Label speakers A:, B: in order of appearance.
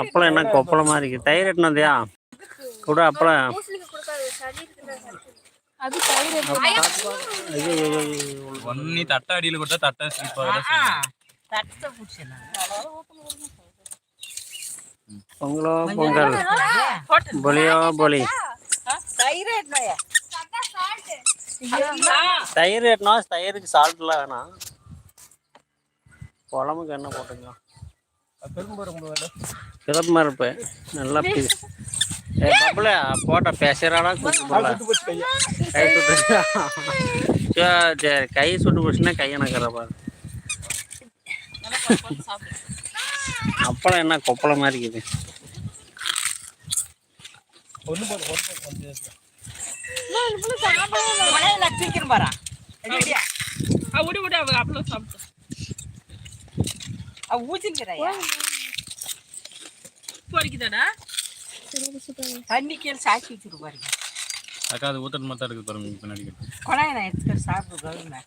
A: அப்பளம் என்ன கொப்பளமா இருக்கு? தயிர் எட்டுனு வந்தியா? கூட அப்பளம்.
B: ஒன்னி தட்டை அடியில் கொடுத்தா தட்டை
A: பொங்கலோ பொங்கல். பொலியோ பொலி
C: தயிர்
A: எட்டுனா தயிருக்கு சால்ட்லாம் வேணாம். குழம்புக்கு என்ன போட்டுங்க சிறப்பு மறுப்பு நல்லா பப்புல போட்ட பேசுறாடா கை சுட்டு சரி கை சுட்டு போச்சுன்னா கை எனக்குற பாரு. அப்பளம் என்ன கொப்பளம் மாதிரி இருக்குது.
C: சீக்கிரம் பாரா ரெடியா
D: ஆ, விடு விடு அவ
C: ஊச்சிருக்கிறாயா
D: பொறிக்குதாடா
C: தண்ணி கீழே சாச்சி வச்சிரு பாருங்க
B: அக்கா அது ஊத்தட்டு மட்டும் இருக்குது பாருங்க பின்னாடி
C: கொண்டாங்க நான் எடுத்துக்கிட்டு சாப்பிட்டு கழுவுனேன்